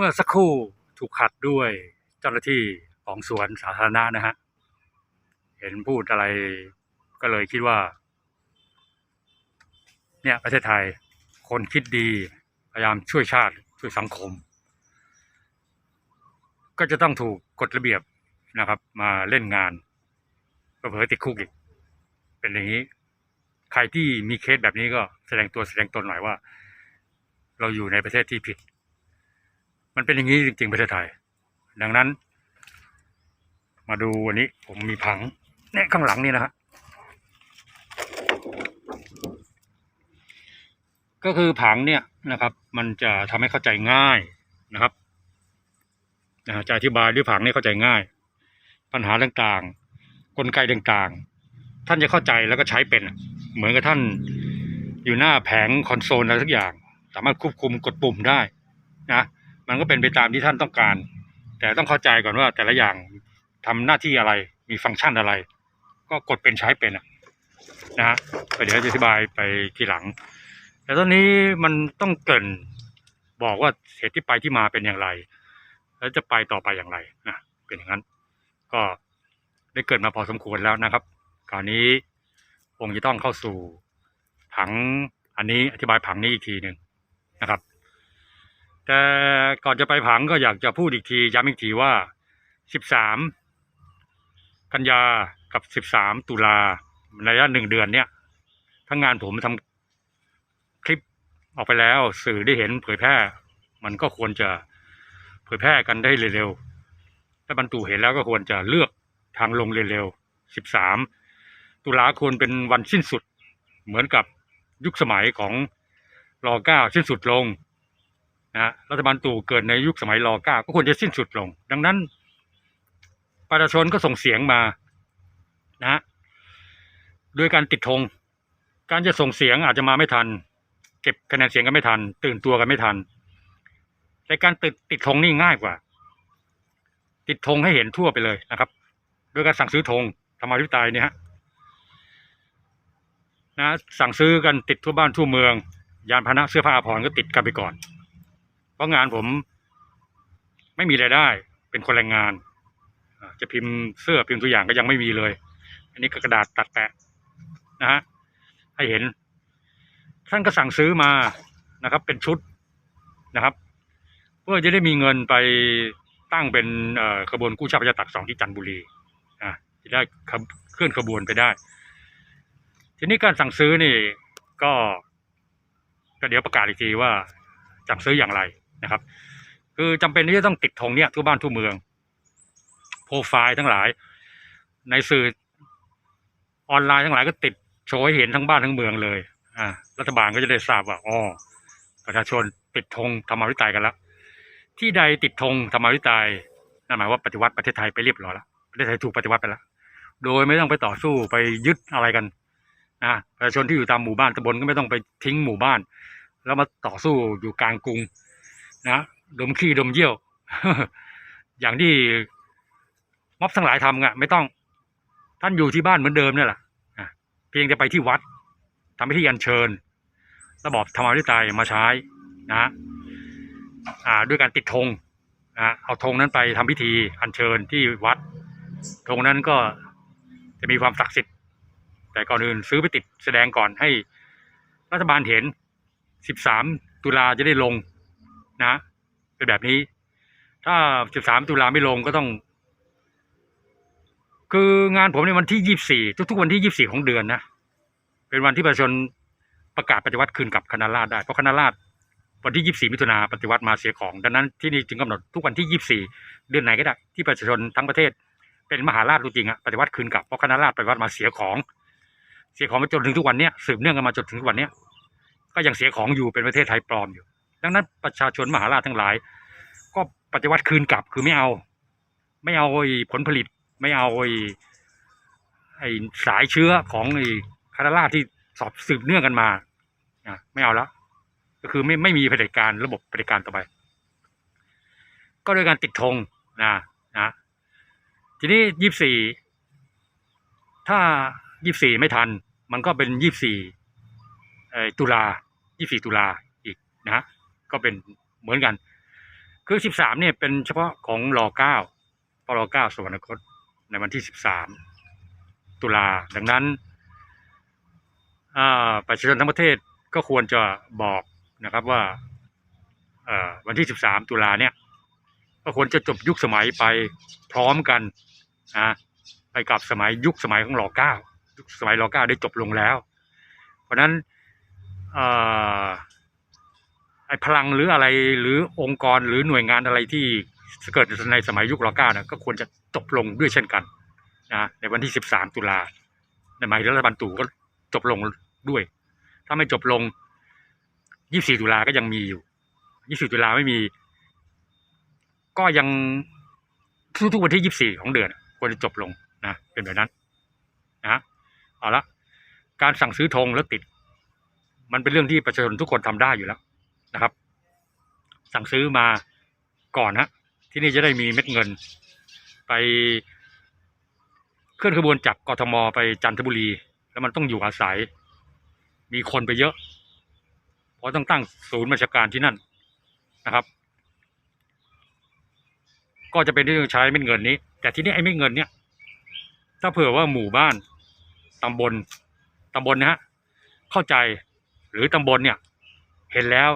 มื่อสักครู่ถูกขัดด้วยเจ้าหน้าที่ของสวนสาธารณะนะฮะ เห็นพูดอะไรก็เลยคิดว่า เนี่ยประเทศไทยคนคิดดีพยายามช่วยชาติช่วยสังคม ก็จะต้องถูกกฎระเบียบนะครับ มาเล่นงานเผลอติดคุกอีก เป็นอย่างนี้ ใครที่มีเคสแบบนี้ก็แสดงตัวแสดงตนหน่อยว่า เราอยู่ในประเทศที่ผิด มันเป็นอย่างนี้จริงๆประเทศไทย ดังนั้น มาดูวันนี้ผมมีผังเนี่ยข้างหลังนี่นะฮะก็คือผังเนี่ยนะครับ มันจะทำให้เข้าใจง่ายนะครับนะฮะจะอธิบายด้วยผังนี่เข้าใจง่าย ปัญหาต่างๆ กลไกต่างๆ ท่านจะเข้าใจแล้วก็ใช้เป็น เหมือนกับท่านอยู่หน้าแผงคอนโซลอะไรสักอย่าง สามารถควบคุมกดปุ่มได้นะ มันก็เป็นไปตามที่ท่านต้องการ แต่ต้องเข้าใจก่อนว่าแต่ละอย่างทำหน้าที่อะไรมีฟังก์ชันอะไร ก็กดเป็นใช้เป็นนะฮะเดี๋ยวจะอธิบายไปทีหลัง แต่ตอนนี้มันต้องเกินบอกว่าเหตุที่ไปที่มาเป็นอย่างไร แล้วจะไปต่อไปอย่างไรนะเป็นอย่างนั้น ก็ได้เกิดมาพอสมควรแล้วนะครับคราวนี้คงจะต้องเข้าสู่ผังอันนี้อธิบายผังนี้อีกทีหนึ่งนะครับ แต่ก่อนจะไปผังก็อยากจะพูดอีกทีย้ำอีกทีว่า 13 กันยากับ 13 ตุลาในระยะหนึ่งเดือนเนี่ย ทั้งงานผมทำคลิปออกไปแล้ว สื่อได้เห็นเผยแพร่ มันก็ควรจะเผยแพร่กันได้เร็วๆถ้าบรรจุเห็นแล้วก็ควรจะเลือกทางลงเร็วๆ 13 ตุลาควรเป็นวันสิ้นสุด เหมือนกับยุคสมัยของรอเก้าสิ้นสุดลง นะรัฐบาลตู่เกิดในยุคสมัยรอเก้าก็ควรจะสิ้นสุดลง ดังนั้น ประชาชนก็ส่งเสียงมานะฮะด้วยการติดธงการจะส่งเสียงอาจจะมาไม่ทัน เก็บคะแนนเสียงกันไม่ทัน ตื่นตัวกันไม่ทันแต่การติดติดธงนี่ง่ายกว่า ติดธงให้เห็นทั่วไปเลยนะครับ โดยการสั่งซื้อธงธรรมาธิปไตยเนี่ยฮะนะสั่งซื้อกันติดทั่วบ้านทั่วเมือง ยานพาหนะเสื้อผ้าอภรณ์ก็ติดกันไปก่อน เพราะงานผมไม่มีรายได้ เป็นคนแรงงาน จะพิมพ์เสื้อพิมพ์ตัวอย่างก็ยังไม่มีเลย อันนี้ก็กระดาษตัดแปะนะฮะให้เห็น ท่านก็สั่งซื้อมานะครับ เป็นชุดนะครับ เพื่อจะได้มีเงินไปตั้งเป็นขบวนกู้ชาติประชาตักสองที่จันทบุรีอ่าจะได้ขบเคลื่อนขบวนไปได้ ทีนี้การสั่งซื้อนี่ก็ก็เดี๋ยวประกาศอีกทีว่าสั่งซื้ออย่างไร นะครับ คือจำเป็นที่จะต้องติดธงเนี่ยทั่วบ้านทั่วเมือง โปรไฟล์ทั้งหลาย ในสื่อออนไลน์ทั้งหลายก็ติดโชว์ให้เห็นทั้งบ้านทั้งเมืองเลย อ่า รัฐบาลก็จะได้ทราบว่าอ๋อประชาชนติดธงธรรมาธิปไตยกันแล้วที่ใดติดธงธรรมาธิปไตยนั่นหมายว่าปฏิวัติประเทศไทยไปเรียบร้อยแล้วประเทศไทยถูกปฏิวัติไปแล้วโดยไม่ต้องไปต่อสู้ไปยึดอะไรกันนะประชาชนที่อยู่ตามหมู่บ้านตำบลก็ไม่ต้องไปทิ้งหมู่บ้าน แล้วมาต่อสู้อยู่กลางกรุง นะดมขี้ดมเยี่ยว อย่างที่ม็อบทั้งหลายทำอะไม่ต้อง ท่านอยู่ที่บ้านเหมือนเดิมนี่แหละเพียงแต่ไปที่วัดทำพิธีอัญเชิญ ระบอบธรรมาธิปไตยมาใช้นะฮะด้วยการติดธงนะเอาธงนั้นไปทำพิธีอัญเชิญที่วัดธงนั้นก็จะมีความศักดิ์สิทธิ์ แต่ก่อนอื่นซื้อไปติดแสดงก่อนให้รัฐบาลเห็น 13 ตุลาจะได้ลง นะ เป็นแบบนี้ ถ้า13ตุลาไม่ลงก็ต้อง คืองานผมในวันที่24ทุกๆวันที่24ของเดือนนะเป็นวันที่ประชาชนประกาศปฏิวัติคืนกับคณะราษฎรได้เพราะคณะราษฎรวันที่ 24 มิถุนาปฏิวัติมาเสียของ ดังนั้นที่นี่จึงกำหนดทุกวันที่ 24 เดือนไหนก็ได้ ที่ประชาชนทั้งประเทศ เป็นมหาราชจริงอะปฏิวัติคืนกับเพราะคณะราษฎรปฏิวัติมาเสียของ เสียของมาจนถึงทุกวันเนี้ยสืบเนื่องกันมาจนถึงทุกวันเนี้ยก็ยังเสียของอยู่เป็นประเทศไทยปลอมอยู่ ดังนั้นประชาชนมหาราชทั้งหลาย ก็ปฏิวัติคืนกลับคือไม่เอา ไม่เอาไอ้ผลผลิต ไม่เอาไอ้ไอ้สายเชื้อของไอ้คณะราษฎรที่สอบสืบเนื่องกันมาอะไม่เอาแล้วก็คือไม่ไม่มีเผด็จการระบบเผด็จการต่อไป ก็โดยการติดธงนะนะทีนี้ยี่สี่ถ้ายี่สี่ไม่ทัน มันก็เป็นยี่สี่ตุลายี่สี่ตุลาอีกนะฮะ ก็เป็นเหมือนกัน คือสิบสามเนี่ยเป็นเฉพาะของรอเก้าปรอเก้าสวรรคตในวันที่สิบสามตุลาดังนั้นประชาชนทั้งประเทศก็ควรจะบอกนะครับว่าวันที่สิบสามตุลาเนี่ยก็ควรจะจบยุคสมัยไปพร้อมกันนะไปกับสมัยยุคสมัยของรอเก้ายุคสมัยรอเก้าได้จบลงแล้ว เพราะนั้นอ ไอ้พลังหรืออะไรหรือองค์กรหรือหน่วยงานอะไรที่เกิดในสมัยยุครอเก้านะก็ควรจะจบลงด้วยเช่นกันนะในวันที่สิบสามตุลาในสมัยรัฐบาลตู่ก็จบลงด้วย ถ้าไม่จบลงยี่สี่ตุลาก็ยังมีอยู่ยี่สี่ตุลาไม่มี ก็ยังทุกๆวันที่ยี่สี่ของเดือน ควรจะจบลงนะเป็นแบบนั้นนะเอาละการสั่งซื้อธงแล้วติด มันเป็นเรื่องที่ประชาชนทุกคนทำได้อยู่แล้ว นะครับ สั่งซื้อมาก่อนนะที่นี่จะได้มีเม็ดเงิน ไปเคลื่อนขบวนจากกทมไปจันทบุรี แล้วมันต้องอยู่อาศัย มีคนไปเยอะ เพราะต้องตั้งศูนย์ราชการที่นั่นนะครับ ก็จะเป็นที่ต้องใช้เม็ดเงินนี้ แต่ที่นี้ไอ้เม็ดเงินเนี่ย ถ้าเผื่อว่าหมู่บ้านตำบลตำบลนะฮะเข้าใจหรือตำบลเนี่ย เห็นแล้ว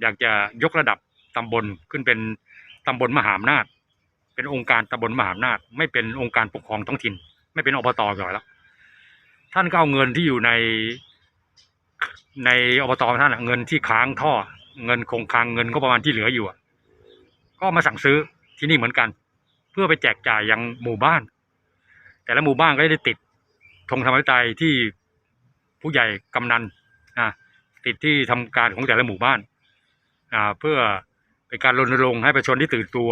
อยากจะยกระดับตำบลขึ้นเป็นตำบลมหาอำนาจ เป็นองค์การตำบลมหาอำนาจ ไม่เป็นองค์การปกครองท้องถิ่น ไม่เป็นอบตก่อนแล้วท่านก็เอาเงินที่อยู่ในในอบตท่านเงินที่ค้างท่อ เงินคงคลังเงินก็ประมาณที่เหลืออยู่ก็มาสั่งซื้อที่นี่เหมือนกัน เพื่อไปแจกจ่ายยังหมู่บ้าน แต่ละหมู่บ้านก็ได้ติดธงธรรมวิตัยที่ผู้ใหญ่กำนันติดที่ทำการของแต่ละหมู่บ้าน เพื่อเป็นการรณรงค์ให้ประชาชนที่ตื่นตัว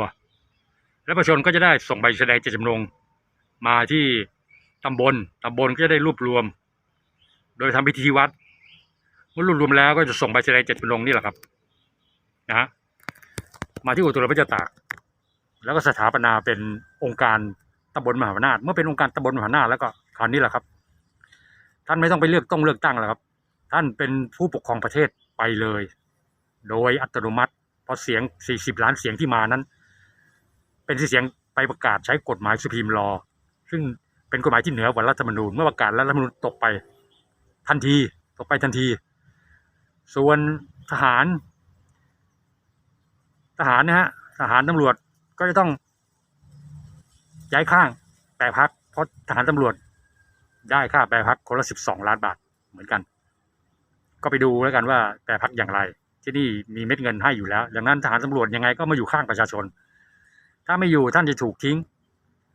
และประชาชนก็จะได้ส่งใบแสดงเจตจำนงมาที่ตำบลตำบลก็จะได้รวบรวม โดยทำพิธีวัดเมื่อรวบรวมแล้วก็จะส่งใบแสดงเจตจำนงนี่แหละครับนะฮะมาที่อุตุรพระเจ้าตาก แล้วก็สถาปนาเป็นองค์การตำบลมหาอำนาจเมื่อเป็นองค์การตำบลมหาอำนาจแล้วก็คราวนี้แหละครับ ท่านไม่ต้องไปเลือกต้องเลือกตั้งแล้วครับ ท่านเป็นผู้ปกครองประเทศไปเลย โดยอัตโนมัติ เพราะเสียง 40 ล้านเสียงที่มานั้น เป็นเสียงไปประกาศใช้กฎหมายสุพีมรอซึ่งเป็นกฎหมายที่เหนือกว่ารัฐธรรมนูญเมื่อประกาศแล้วรัฐธรรมนูญตกไปทันทีตกไปทันที ส่วนทหาร ทหารนะฮะทหารตำรวจก็จะต้องย้ายข้างแปรพักเพราะทหารตำรวจได้ค่าแปรพักคนละสิบสองล้านบาทเหมือนกัน ก็ไปดูแล้วกันว่าแปรพักอย่างไร ที่นี่มีเม็ดเงินให้อยู่แล้ว ดังนั้นทหารตำรวจยังไงก็มาอยู่ข้างประชาชน ถ้าไม่อยู่ท่านจะถูกทิ้ง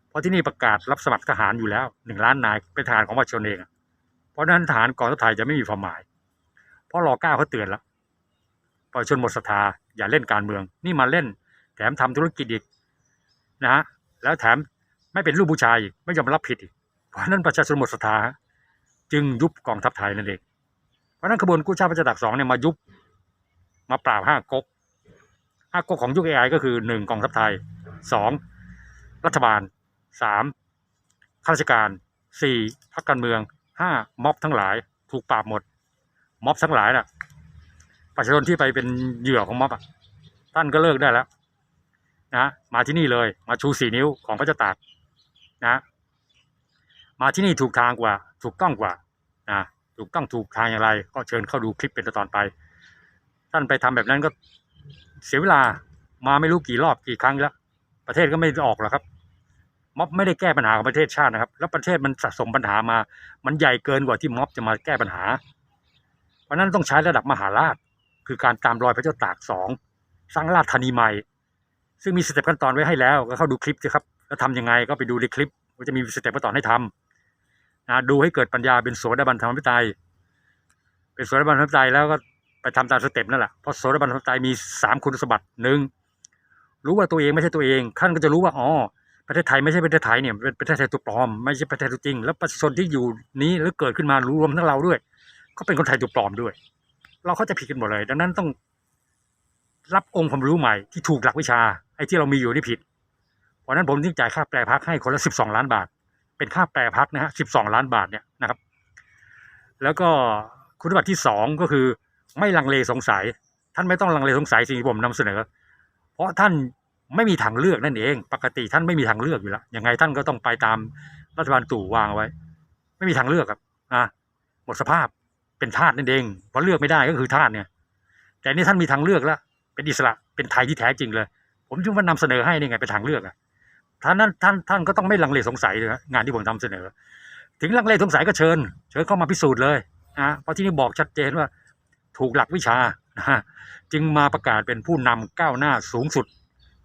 เพราะที่นี่ประกาศรับสมัครทหารอยู่แล้วหนึ่งล้านนายเป็นทหารของประชาชนเอง เพราะนั้นทหารกองทัพไทยจะไม่มีความหมาย เพราะรอเก้าเขาเตือนแล้วประชาชนหมดศรัทธาอย่าเล่นการเมือง นี่มาเล่น แถมทำธุรกิจอีกนะฮะแล้วแถมไม่เป็นลูกผู้ชายอีกไม่ยอมรับผิดอีกเพราะนั้นประชาชนหมดศรัทธาจึงยุบกองทัพไทยนั่นเองเพราะนั้นขบวนกู้ชาติพระจ้าตากสองเนี่ยมายุบ มาปราบห้าก๊กห้าก๊กของยุคเอไอก็คือหนึ่งกองทัพไทยสองรัฐบาลสามข้าราชการสี่พรรคการเมืองห้าม็อบทั้งหลายถูกปราบหมด ม็อบทั้งหลายน่ะ ประชาชนที่ไปเป็นเหยื่อของม็อบอะท่านก็เลิกได้แล้ว นะมาที่นี่เลยมาชูสี่นิ้วของพระเจ้าตากนะ มาที่นี่ถูกทางกว่า ถูกต้องกว่านะถูกต้องถูกทางอย่างไร ก็เชิญเข้าดูคลิปเป็นตอนไป ท่านไปทำแบบนั้นก็เสียเวลามาไม่รู้กี่รอบกี่ครั้งแล้ว ประเทศก็ไม่ออกหรอกครับม็อบไม่ได้แก้ปัญหาของประเทศชาตินะครับ แล้วประเทศมันสะสมปัญหามา มันใหญ่เกินกว่าที่ม็อบจะมาแก้ปัญหา เพราะนั้นต้องใช้ระดับมหาราช คือการตามรอยพระเจ้าตากสองสร้างราชธานีใหม่ ซึ่งมีสเต็ปขั้นตอนไว้ให้แล้วก็เข้าดูคลิปสิครับแล้วทำยังไงก็ไปดูในคลิปว่าจะมีสเต็ปขั้นตอนให้ทำนะดูให้เกิดปัญญาเป็นโสดาบันธรรมวิตัยเป็นโสดาบันธรรมวิตัยแล้วก็ ทำตามสเต็ปนั่นแหละเพราะโสดาบันธรรมวิตัยมีสามคุณสมบัติหนึ่งรู้ว่าตัวเองไม่ใช่ตัวเองท่านก็จะรู้ว่าอ๋อประเทศไทยไม่ใช่ประเทศไทยเนี่ยเป็นประเทศไทยตัวปลอม ไม่ใช่ประเทศตัวจริง แล้วประชาชนที่อยู่นี้แล้วเกิดขึ้นมารวมทั้งเราด้วย ก็เป็นคนไทยตัวปลอมด้วย เราเข้าใจผิดกันหมดเลย ดังนั้นต้องรับองค์ความรู้ใหม่ที่ถูกหลักวิชาไอ้ที่เรามีอยู่นี่ผิด เพราะฉะนั้นผมจึงจ่ายค่าแปลพักให้คนละสิบสองล้านบาท เป็นค่าแปลพักนะฮะสิบสองล้านบาทเนี่ยนะครับ แล้วก็คุณสมบัติที่สองก็คือ ไม่ลังเลสงสัย ท่านไม่ต้องลังเลสงสัยสิ่งที่ผมนำเสนอ เพราะท่านไม่มีทางเลือกนั่นเอง ปกติท่านไม่มีทางเลือกอยู่แล้วยังไงท่านก็ต้องไปตามรัฐบาลตู่วางไว้ ไม่มีทางเลือกครับอะหมดสภาพเป็นทาสนั่นเองเพราะเลือกไม่ได้ก็คือทาสเนี่ย แต่นี่ท่านมีทางเลือกแล้วเป็นอิสระเป็นไทยที่แท้จริงเลย ผมจึงว่านำเสนอให้นี่ไงเป็นทางเลือกอะท่านนั้นท่านท่านก็ต้องไม่ลังเลสงสัยเลยนะงานที่ผมนำเสนอ ถึงลังเลสงสัยก็เชิญ เชิญเข้ามาพิสูจน์เลยนะเพราะที่นี่บอกชัดเจนว่า ถูกหลักวิชานะฮะจึงมาประกาศเป็นผู้นำก้าวหน้าสูงสุด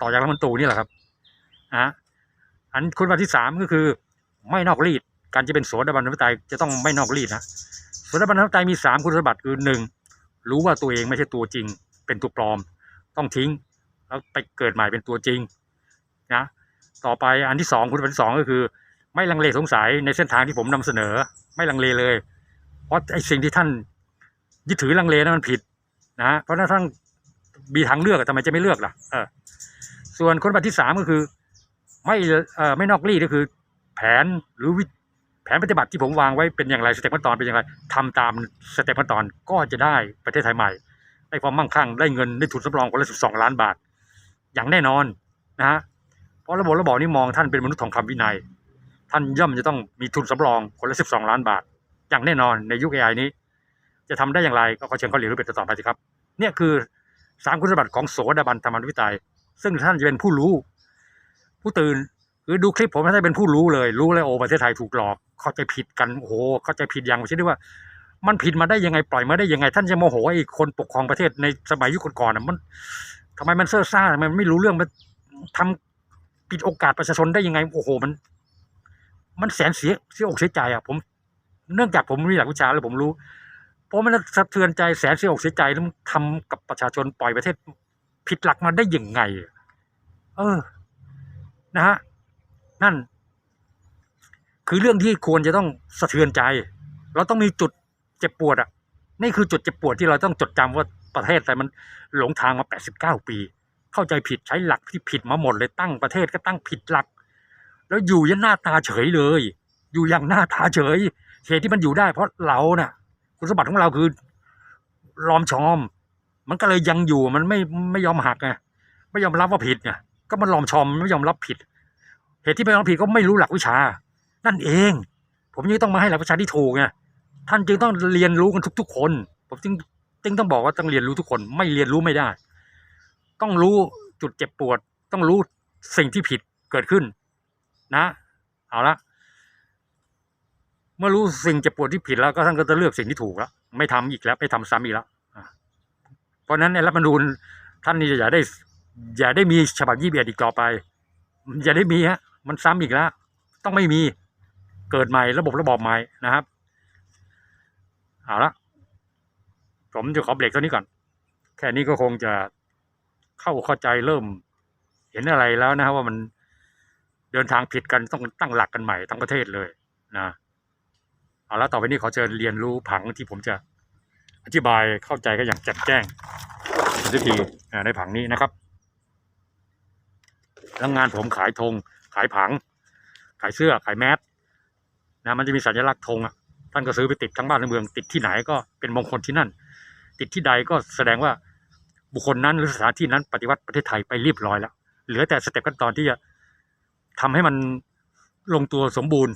ต่อจากรัฐมนตรีนี่แหละครับนะอันคุณวันที่สามก็คือไม่นอกรีดการจะเป็นโสดาบันธิปไตยจะต้องไม่นอกรีดนะโสดาบันธิปไตยมีสามคุณสมบัติคือหนึ่งรู้ว่าตัวเองไม่ใช่ตัวจริง เป็นตัวปลอม ต้องทิ้งแล้วไปเกิดใหม่เป็นตัวจริงนะต่อไปอันที่สองคุณสมบัติที่สองก็คือ ไม่ลังเลสงสัยในเส้นทางที่ผมนำเสนอ ไม่ลังเลเลย เพราะไอ้สิ่งที่ท่าน ยึดถือลังเลนั้นมันผิดนะเพราะถ้าท่านมีทางเลือกทำไมจะไม่เลือกล่ะเออส่วนคนบัตรที่สามก็คือ ไม่เออไม่นอกรีดก็คือ แผนหรือวิแผนปฏิบัติที่ผมวางไว้เป็นอย่างไรสเต็ปขั้นตอนเป็นอย่างไรทำตามสเต็ปขั้นตอนก็จะได้ประเทศไทยใหม่ ได้ความมั่งคั่งได้เงินได้ทุนสำรองคนละสิบสองล้านบาท อย่างแน่นอนนะฮะเพราะระบบระบอบนี้มองท่านเป็นมนุษย์ทองคำวินัย ท่านย่อมจะต้องมีทุนสำรองคนละสิบสองล้านบาท อย่างแน่นอนในยุค AI นี้ จะทำได้อย่างไรก็ขอเชิญเขาเรียนรู้เป็นต่อไปสิครับ เนี่ยคือสามคุณสมบัติของโสดาบันธรรมวิตัยซึ่งท่านจะเป็นผู้รู้ ผู้ตื่นคือดูคลิปผมท่านจะเป็นผู้รู้เลย รู้เลยโอ้ประเทศไทยถูกหลอก เข้าใจผิดกันโอ้โหเข้าใจผิดอย่างไม่ใช่ด้วยว่า มันผิดมาได้ยังไงปล่อยมาได้ยังไง ท่านจะโมโหไอ้คนปกครองประเทศในสมัยยุคก่อนๆน่ะมันทำไมมันเซ่อซ่าทำไมมันไม่รู้เรื่องมันทำปิดโอกาสประชาชนได้ยังไงโอ้โหมัน มันแสนเสียเสียอกเสียใจอะผม เนื่องจากผมมีหลักวิชาแล้วผมรู้ เพราะมันสะเทือนใจแสนเสียอกเสียใจแล้วทำกับประชาชนปล่อยประเทศผิดหลักมาได้ยังไง เออ นะฮะ นั่น คือเรื่องที่ควรจะต้องสะเทือนใจ เราต้องมีจุดเจ็บปวดอะ นี่คือจุดเจ็บปวดที่เราต้องจดจำว่าประเทศไทยมันหลงทางมา 89 ปี เข้าใจผิดใช้หลักที่ผิดมาหมดเลยตั้งประเทศก็ตั้งผิดหลัก แล้วอยู่ยันหน้าตาเฉยเลย อยู่อย่างหน้าตาเฉยเหตุที่มันอยู่ได้เพราะเราน่ะ คุณสมบัติของเราคือลอมชอม มันก็เลยยังอยู่มันไม่ไม่ยอมหักไงไม่ยอมรับว่าผิดไงก็มันลอมชอมไม่ยอมรับผิด เหตุที่ไม่ยอมผิดก็ไม่รู้หลักวิชา นั่นเอง ผมยังต้องมาให้หลักวิชาที่ถูกไงท่านจึงต้องเรียนรู้กันทุก ๆ คน ผมจึงจึงต้องบอกว่าต้องเรียนรู้ทุกคน ไม่เรียนรู้ไม่ได้ ต้องรู้จุดเจ็บปวด ต้องรู้สิ่งที่ผิดเกิดขึ้น นะ เอาละ มื่อรู้สิ่งเจ็บปวดที่ผิดแล้วก็ท่านก็จะเลือกสิ่งที่ถูกแล้วไม่ทำอีกแล้วไม่ทำซ้ำอีกแล้วเพราะฉะนั้นในรัฐธรรมนูญท่านนี่อย่าได้ อย่าได้มีฉบับยี่สิบเอ็ดอีกต่อไป อย่าได้มีฮะมันซ้ำอีกแล้ว ต้องไม่มีเกิดใหม่ระบบระบอบใหม่นะครับเอาละผมจะขอเบรกเท่านี้ก่อน แค่นี้ก็คงจะเข้าเข้าใจเริ่ม เห็นอะไรแล้วนะครับว่ามันเดินทางผิดกันต้องตั้งหลักกันใหม่ทั้งประเทศเลยนะ เอาละต่อไปนี้ขอเชิญเรียนรู้ผังที่ผมจะอธิบายเข้าใจก็อย่างแจ่มแจ้งสักทีในผังนี้นะครับแล้วงานผมขายธงขายผัง ขายเสื้อขายแมสนะมันจะมีสัญลักษณ์ธงอะท่านก็ซื้อไปติดทั้งบ้านทั้งเมือง ติดที่ไหนก็เป็นมงคลที่นั่น ติดที่ใดก็แสดงว่าบุคคลนั้นหรือสถานที่นั้นปฏิวัติประเทศไทยไปเรียบร้อยแล้วเหลือแต่สเต็ปขั้นตอนที่จะทำให้มันลงตัวสมบูรณ์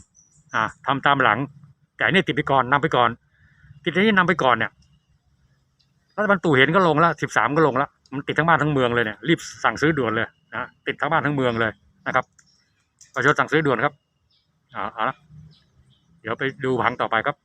อ่าทำตามหลัง แต่เนี่ยติดไปก่อนนำไปก่อนติดอันนี้นำไปก่อนเนี่ยรัฐบาลตู่เห็นก็ลงแล้วสิบสามก็ลงแล้วมันติดทั้งบ้านทั้งเมืองเลยเนี่ยรีบสั่งซื้อด่วนเลยนะติดทั้งบ้านทั้งเมืองเลยนะครับประชาชนสั่งซื้อด่วนครับอ่าเอาละเดี๋ยวไปดูผังต่อไปครับ